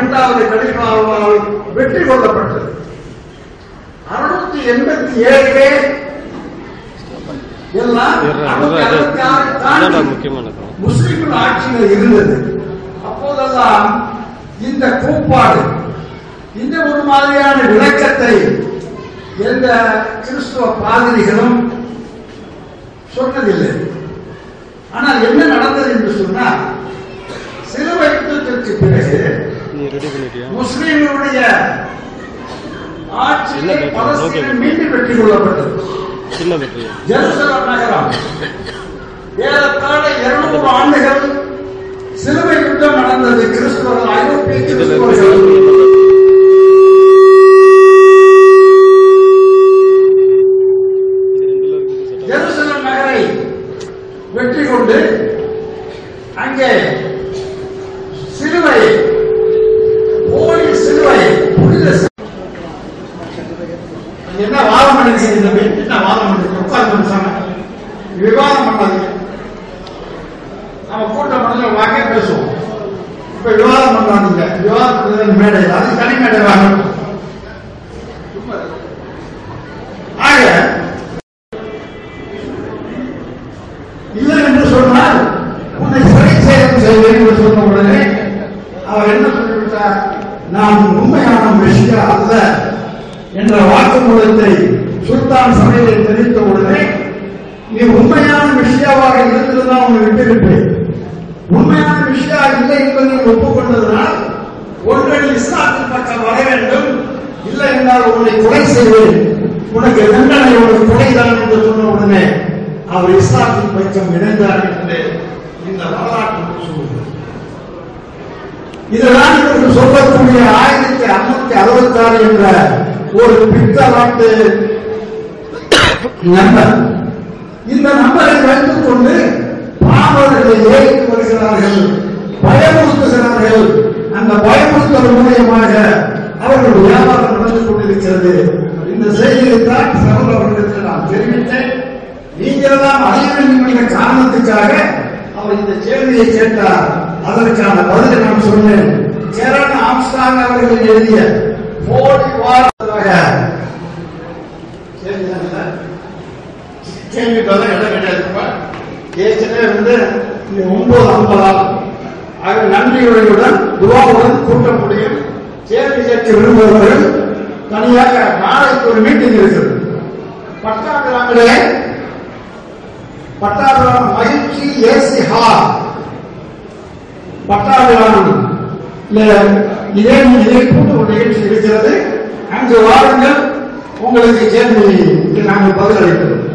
இரண்டாவது கலிஃபாவால் வெற்றி கொள்ளப்பட்டது. அறுநூத்தி எண்பத்தி ஏழு எல்லாம் அறுநூத்தி அறுபத்தி ஆறு அதான் தாண்டி முக்கியமான காரணம் முஸ்லிம்கள் ஆட்சியில் இருந்தது. அப்போதெல்லாம் இந்த கூப்பாடு இந்த ஒரு மாதிரியான விளக்கத்தை எந்த கிறிஸ்துவ பாதிரிகளும் சொன்னதில்லை. ஆனால் என்ன நடந்தது என்று சொன்னால் சிலுவை யுத்தத்திற்கு பிறகு நீ ரெடி பண்ணிட்டியா? முஸ்லிம்களுடைய இல்ல, ஆட்சியை பேட்டா, பலஸ்தீனம் ஓகே. மீண்டும் வெற்றி கொள்ளப்பட்டது சின்ன பேட்டரி ஜெருசலம் நகரம். ஏறத்தாழ இருநூறு ஆண்டுகள் சிலுவை யுத்தம் நடந்தது. கிறிஸ்தவர்கள் ஐரோப்பிய கிறிஸ்தவர்கள் வெற்றி கொண்டு அங்கே என்ன வாதம் பண்ணிருக்கீங்க இந்த என்ன வாதம் பண்ணிருக்கீங்க உட்கார்ந்து விவாதம் பண்ணாதீங்க. நம்ம கூட்டம் பண்ணல வாக்கே பேசுவோம். இப்ப விவாதம் பண்ணாதீங்க விவாதம் பண்றது மேடை அது தனி மேடை வாங்க. ஆக இல்லை என்று சொன்னால் உன்னை சிறை சேதம் செய்வேன் என்று சொன்ன உடனே அவர் என்ன சொல்லிவிட்டார்? நான் உண்மையான மெஷியா அல்ல. என்ற வாக்குமூலத்தை சுல்தான் சபையில் தெரிவித்த உடனே நீ உண்மையான விஷயாவாக இருந்திருந்தால் உன்னை விட்டிருப்பேன் உண்மையான விஷயா இல்லை என்பதை ஒப்புக்கொண்டதனால் ஒன்று நீ இஸ்லாத்தின் பக்கம் வர வேண்டும். இல்லை என்றால் உன்னை கொலை செய்வேன். உனக்கு தண்டனை உனக்கு கொலைதான் என்று சொன்ன உடனே அவர் இஸ்லாத்தின் பக்கம் இணைந்தார் என்று இந்த வரலாற்று சொல்லுகிறது. இதுதான் இவர்கள் சொல்லக்கூடிய ஆயிரத்தி அறுநூத்தி அறுபத்தி ஆறு என்ற ஒரு பித்தலாட்டு நம்பர் இந்த நம்பரை வைத்துக் கொண்டு பாவர்களை ஏற்று வருகிறார்கள். பயமுறுத்துகிறார்கள் அந்த பயமுறுத்தல் மூலியமாக அவர்கள் வியாபாரம் நடந்து கொண்டிருக்கிறது. இந்த செய்தியைத்தான் சகோதர அவர்களுக்கு நான் தெரிவித்தேன். நீங்கள் தான் அறிய வேண்டும் என்ற காரணத்துக்காக அவர் இந்த கேள்வியை கேட்டார். அதற்கான பதிலை நான் சொன்னேன். ஜெரன் ஆம்ஸ்டாங் அவர்கள் எழுதிய போலி வார் கேள்விதானே? இடம் கிடையாதுப்பா ஏற்கனவே வந்து ஒன்பது ஐம்பதாம் ஆக நன்றியுடன் துவாவுடன் கூட்ட முடியும் கேள்வி கேட்க விரும்புபவர்கள் தனியாக நாளைக்கு ஒரு மீட்டிங் இருக்குது பட்டாபிராமிலே பட்டாபிராம் மகிழ்ச்சி ஏசி ஹால் பட்டாபிராமன் இதே இதே கூட்டு ஒரு நிகழ்ச்சி இருக்கிறது. அங்கு வாருங்கள் உங்களுக்கு கேள்வி நாங்கள் பதிலளிக்கிறோம்.